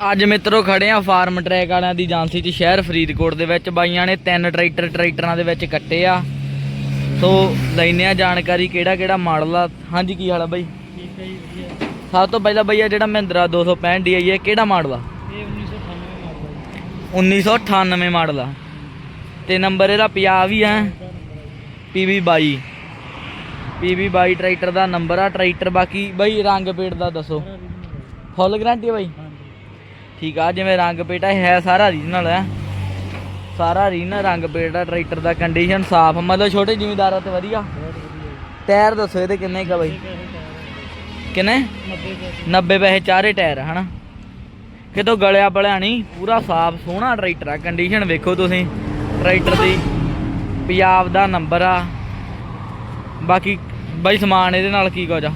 ਅੱਜ ਮਿੱਤਰੋ ਖੜੇ ਆ ਫਾਰਮ ਟਰੈਕ ਵਾਲਿਆਂ ਦੀ ਏਜੰਸੀ 'ਚ ਸ਼ਹਿਰ ਫਰੀਦਕੋਟ ਦੇ ਵਿੱਚ। ਬਾਈਆਂ ਨੇ ਤਿੰਨ ਟਰੈਕਟਰ ਟਰੈਕਟਰਾਂ ਦੇ ਵਿੱਚ ਕੱਟੇ ਆ। ਸੋ ਲੈਨੇ ਆ ਜਾਣਕਾਰੀ ਕਿਹੜਾ ਕਿਹੜਾ ਮਾਡਲ ਆ। ਹਾਂਜੀ ਕੀ ਹਾਲ ਆ ਬਾਈ? ਠੀਕ ਹੈ ਜੀ ਵਧੀਆ। ਸਭ ਤੋਂ ਪਹਿਲਾਂ ਬਈ ਆ ਜਿਹੜਾ ਮਹਿੰਦਰਾ 265 DI ਹੈ ਕਿਹੜਾ ਮਾਡਲ ਆ? ਇਹ 1998 ਮਾਡਲ 1998 ਮਾਡਲ ਆ। ਤੇ ਨੰਬਰ ਇਹਦਾ ਪੰਜਾਬ ਹੀ ਆ। PV 22 PV 22 ਟਰੈਕਟਰ ਦਾ ਨੰਬਰ ਆ ਟਰੈਕਟਰ ਬਾਕੀ ਬਈ ਰੰਗ ਪੇਟ ਦਾ ਦੱਸੋ। ਫੁੱਲ ਗਾਰੰਟੀ ਆ ਬਾਈ? ਠੀਕ ਆ ਜਿਵੇਂ ਰੰਗ ਪੇਟਾ ਹੈ ਸਾਰਾ ਰੀਜਨਲ ਹੈ ਸਾਰਾ ਰੀਜਨਲ ਰੰਗ ਪੇਟਾ ਟਰੈਕਟਰ ਦਾ ਕੰਡੀਸ਼ਨ ਸਾਫ਼ ਮਤਲਬ ਛੋਟੇ ਜ਼ਿਮੀਦਾਰਾਂ ਤੇ ਵਧੀਆ? ਟਾਇਰ ਦੱਸੋ ਇਹਦੇ ਕਿੰਨੇ ਕਾ ਬਾਈ? ਕਿੰਨੇ? 90 ਪੈਸੇ 90 ਪੈਸੇ ਚਾਰੇ ਟਾਇਰ ਹਨਾ? ਕਿਤੋਂ ਗਲਿਆ ਬਲਿਆ ਨਹੀਂ ਪੂਰਾ ਸਾਫ਼ ਸੋਹਣਾ ਟਰੈਕਟਰ ਆ। ਕੰਡੀਸ਼ਨ ਵੇਖੋ ਤੁਸੀਂ। ਟਰੈਕਟਰ ਦੀ ਪੰਜਾਬ ਦਾ ਨੰਬਰ ਆ। ਬਾਕੀ ਬਾਈ ਸਮਾਨ ਇਹਦੇ ਨਾਲ ਕੀ ਕੁਝ ਆ?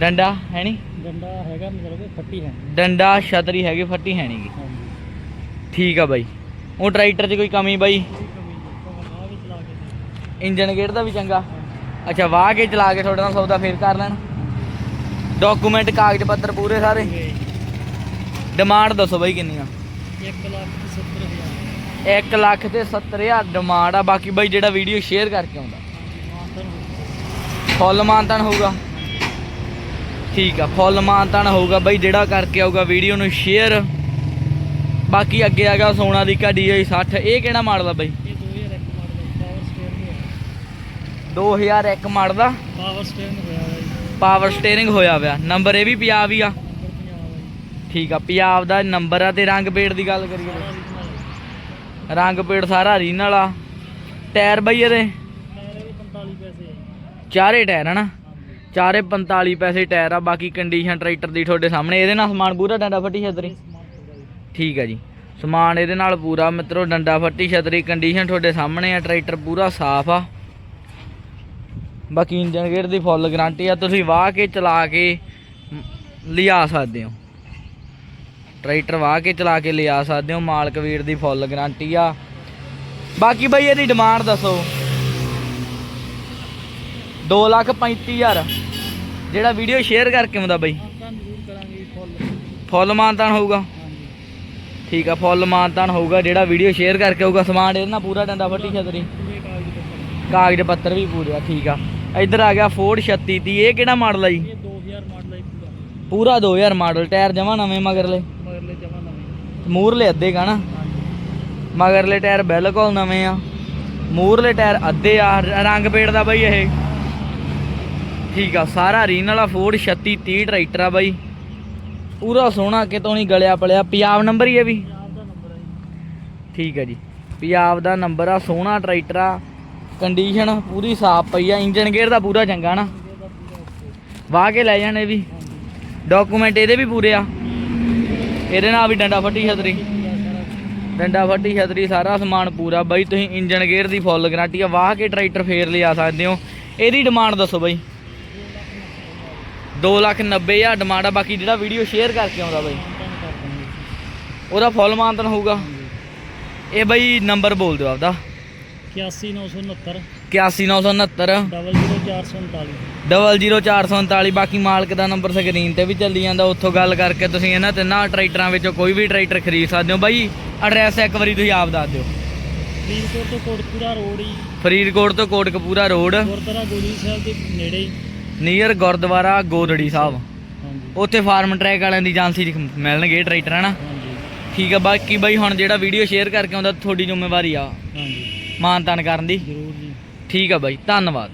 ਡੰਡਾ ਹੈ ਨਹੀਂ ਡੰਡਾ ਹੈਗਾ ਮਤਲਬ ਕਿ ਫੱਟੀ ਹੈ। ਡੰਡਾ ਛਤਰੀ ਹੈਗੀ ਫੱਟੀ ਹੈ ਨਹੀਂਗੀ ਹਾਂਜੀ। ਠੀਕ ਆ ਬਾਈ। ਉਹ ਟਰੈਕਟਰ 'ਚ ਕੋਈ ਕਮੀ ਬਾਈ? ਕੋਈ ਕਮੀ ਨਹੀਂ ਭਾਵੇਂ ਆ ਵੀ ਚਲਾ ਕੇ ਇੰਜਨ ਗੇਅਰ ਦਾ ਵੀ ਚੰਗਾ। ਅੱਛਾ ਵਾਹ ਕੇ ਚਲਾ ਕੇ ਤੁਹਾਡੇ ਨਾਲ ਸੌਦਾ ਫੇਰ ਕਰ ਲੈਣ। ਡਾਕੂਮੈਂਟ ਕਾਗਜ਼ ਪੱਤਰ ਪੂਰੇ ਸਾਰੇ? ਡਿਮਾਂਡ ਦੱਸੋ ਬਾਈ ਕਿੰਨੀ ਆ 1 ਲੱਖ 70 ਹਜ਼ਾਰ। 1 ਲੱਖ ਤੇ 70000 ਡਿਮਾਂਡ ਆ। ਬਾਕੀ ਬਾਈ ਜਿਹੜਾ ਵੀਡੀਓ ਸ਼ੇਅਰ ਕਰਕੇ ਆਉਂਦਾ। ਹੋ ਫੁੱਲ ਮਾਨਤਾਨ ਹੋਊਗਾ। ਠੀਕ ਆ ਫੁੱਲ ਮਾਨਤਾਨ ਹੋਊਗਾ ਬਾਈ ਜਿਹੜਾ ਕਰਕੇ ਆਊਗਾ ਵੀਡੀਓ ਨੂੰ ਸ਼ੇਅਰ ਬਾਕੀ ਅੱਗੇ ਆਗਾ ਸੋਨਾ ਦੀ DI 60 ਇਹ ਕਿਹੜਾ ਮਾਡਲ ਆ ਬਾਈ? ਇਹ 2001 ਮਾਡਲ ਪਾਵਰ ਸਟੀਅਰਿੰਗ ਹੈ 2001 ਮਾਡਲ ਦਾ? ਪਾਵਰ ਸਟੀਅਰਿੰਗ ਹੋਇਆ ਜੀ। ਪਾਵਰ ਸਟੀਅਰਿੰਗ ਹੋਇਆ ਹੋਇਆ। ਨੰਬਰ ਇਹ ਵੀ ਪੰਜਾਬ ਹੀ ਆ। ਨੰਬਰ 50 ਹੈ ਜੀ। ਠੀਕ ਆ ਪੰਜਾਬ ਦਾ ਨੰਬਰ ਆ ਤੇ ਰੰਗ ਪੇੜ ਦੀ ਗੱਲ ਕਰੀਏ ਰੰਗ ਪੇੜ ਸਾਰਾ ਰੀਨਲ ਆ ਟਾਇਰ ਬਈ ਇਹਦੇ? ਟਾਇਰ ਵੀ 45 ਪੈਸੇ ਹੈ ਚਾਰੇ ਟਾਇਰ ਹਨਾ ਚਾਰੇ 45 ਪੈਸੇ ਟਾਇਰ ਆ, ਬਾਕੀ ਕੰਡੀਸ਼ਨ ਟਰੈਕਟਰ ਦੀ ਤੁਹਾਡੇ ਸਾਹਮਣੇ। ਇਹਦੇ ਨਾਲ ਸਮਾਨ ਪੂਰਾ ਡੰਡਾ ਫੱਟੀ ਛਤਰੀ ਠੀਕ ਆ ਜੀ। ਸਮਾਨ ਇਹਦੇ ਨਾਲ ਪੂਰਾ ਮਿੱਤਰੋ, ਡੰਡਾ ਫੱਟੀ ਛਤਰੀ ਕੰਡੀਸ਼ਨ ਤੁਹਾਡੇ ਸਾਹਮਣੇ ਆ ਟਰੈਕਟਰ ਪੂਰਾ ਸਾਫ਼ ਆ। ਬਾਕੀ ਇੰਜਨ ਗੇਅਰ ਦੀ ਫੁੱਲ ਗਾਰੰਟੀ ਆ, ਤੁਸੀਂ ਵਾਹ ਕੇ ਚਲਾ ਕੇ ਲਿਆ ਸਕਦੇ ਹੋ। ਟਰੈਕਟਰ ਵਾਹ ਕੇ ਚਲਾ ਕੇ ਲਿਆ ਸਕਦੇ ਹੋ, ਮਾਲਕ ਵੀਰ ਦੀ ਫੁੱਲ ਗਾਰੰਟੀ ਆ। ਬਾਕੀ ਬਈ, ਇਹਦੀ ਡਿਮਾਂਡ ਦੱਸੋ। 2 ਲੱਖ 35000 ਜਿਹੜਾ ਵੀਡੀਓ ਸ਼ੇਅਰ ਕਰਕੇ ਆਉਂਦਾ ਬਈ? ਫੁੱਲ ਮਾਨਤਾਨ ਹੋਊਗਾ। ਠੀਕ ਆ ਫੁੱਲ ਮਾਨਤਾਨ ਹੋਊਗਾ ਜਿਹੜਾ ਵੀਡੀਓ ਸ਼ੇਅਰ ਕਰਕੇ ਆਊਗਾ। ਸਮਾਨ ਇਹਦੇ ਨਾਲ ਪੂਰਾ ਡੰਡਾ ਫੱਟੀ ਛਤਰੀ ਕਾਗਜ਼ ਪੱਤਰ ਵੀ ਪੂਰੇ ਠੀਕ ਆ। ਇੱਧਰ ਆ ਗਿਆ ਫੋਰਡ 36 ਤੀ ਇਹ ਕਿਹੜਾ ਮਾਡਲ ਆ ਜੀ? ਇਹ 2000 ਮਾਡਲ ਪੂਰਾ। ਪੂਰਾ 2000 ਮਾਡਲ ਟਾਇਰ ਜਮਾ ਨਵੇਂ ਮਗਰਲੇ ਮਗਰਲੇ ਜਮਾ ਨਵੇਂ। ਮੂਰਲੇ ਅੱਧੇ ਕਾ ਨਾ? ਮਗਰਲੇ ਟਾਇਰ ਬਿਲਕੁਲ ਨਵੇਂ ਆ। ਮੂਰਲੇ ਟਾਇਰ ਅੱਧੇ ਆ ਰੰਗ ਪੇੜ ਦਾ ਬਾਈ ਇਹ। ਠੀਕ ਆ, ਸਾਰਾ ਰੀਨ ਵਾਲਾ ਫੋਰਡ 36 30 ਟਰੈਕਟਰ ਆ ਬਾਈ। ਪੂਰਾ ਸੋਹਣਾ ਕਿਤੋਂ ਨਹੀਂ ਗਲਿਆ ਪਲਿਆ। ਪੰਜਾਬ ਨੰਬਰ ਹੀ ਹੈ ਵੀ? ਠੀਕ ਹੈ ਜੀ। ਪੰਜਾਬ ਦਾ ਨੰਬਰ ਆ, ਸੋਹਣਾ ਟਰੈਕਟਰ ਆ। ਕੰਡੀਸ਼ਨ ਪੂਰੀ ਸਾਫ਼ ਪਈ ਆ। ਇੰਜਨ ਗੇਅਰ ਦਾ ਪੂਰਾ ਚੰਗਾ ਨਾ? ਵਾਹ ਕੇ ਲੈ ਜਾਣੇ ਵੀ। ਡਾਕੂਮੈਂਟ ਇਹਦੇ ਵੀ ਪੂਰੇ ਆ। ਇਹਦੇ ਨਾਲ ਵੀ ਡੰਡਾ ਫੱਟੀ ਛਤਰੀ। ਡੰਡਾ ਫੱਟੀ ਛਤਰੀ, ਸਾਰਾ ਸਮਾਨ ਪੂਰਾ। ਬਾਈ, ਤੁਸੀਂ ਇੰਜਨ ਗੇਅਰ ਦੀ ਫੁੱਲ ਗਾਰੰਟੀ ਆ। ਵਾਹ ਕੇ ਟਰੈਕਟਰ ਫੇਰ ਲਿਆ ਸਕਦੇ ਹੋ। ਇਹਦੀ ਡਿਮਾਂਡ ਦੱਸੋ ਬਾਈ। 2 ਲੱਖ 90 ਹਜ਼ਾਰ ਡਿਮਾਂਡ ਆ ਬਾਕੀ ਜਿਹੜਾ ਵੀਡੀਓ ਸ਼ੇਅਰ ਕਰਕੇ ਆਉਂਦਾ ਬਾਈ। ਉਹਦਾ ਫੁੱਲ ਮਾਨਤਨ ਹੋਊਗਾ। ਇਹ ਬਾਈ ਨੰਬਰ ਬੋਲ ਦਿਓ ਆਪਦਾ। 81969 81969 00439 ਡਬਲ 0439 ਬਾਕੀ ਮਾਲਕ ਦਾ ਨੰਬਰ ਸਕਰੀਨ ਤੇ ਵੀ ਚੱਲੀ ਜਾਂਦਾ। ਉੱਥੋਂ ਗੱਲ ਕਰਕੇ ਤੁਸੀਂ ਇਹਨਾਂ ਤਿੰਨਾਂ ਟਰੈਕਟਰਾਂ ਵਿੱਚੋਂ ਕੋਈ ਵੀ ਟਰੈਕਟਰ ਖਰੀਦ ਸਕਦੇ ਹੋ। ਬਾਈ ਐਡਰੈਸ ਇੱਕ ਵਾਰੀ ਤੁਸੀਂ ਆਪ ਦੱਸ ਦਿਓ। ਫਰੀਦਕੋਟ ਤੋਂ ਕੋਟਪੂਰਾ ਰੋਡ ਹੀ ਫਰੀਦਕੋਟ ਤੋਂ ਕੋਟਕਪੂਰਾ ਰੋਡ। ਗੁਰਦੁਆਰਾ ਗੋਲੀ ਸਾਹਿਬ ਦੇ ਨੇੜੇ ਨੀਅਰ ਗੁਰਦੁਆਰਾ ਗੋਦੜੀ ਸਾਹਿਬ। ਹਾਂਜੀ। ਉੱਥੇ ਫਾਰਮ ਟਰੈਕ ਵਾਲਿਆਂ ਦੀ ਏਜੰਸੀ 'ਚ ਮਿਲਣਗੇ ਟਰੈਕਟਰ ਹਨਾ ਹਾਂਜੀ। ਠੀਕ ਆ ਬਾਕੀ ਬਾਈ ਹੁਣ ਜਿਹੜਾ ਵੀਡੀਓ ਸ਼ੇਅਰ ਕਰਕੇ ਆਉਂਦਾ ਤੁਹਾਡੀ ਜ਼ਿੰਮੇਵਾਰੀ ਆ। ਹਾਂਜੀ। ਮਾਨ ਤਾਨ ਕਰਨ ਦੀ। ਜ਼ਰੂਰ ਜੀ। ਠੀਕ ਆ ਬਾਈ ਧੰਨਵਾਦ।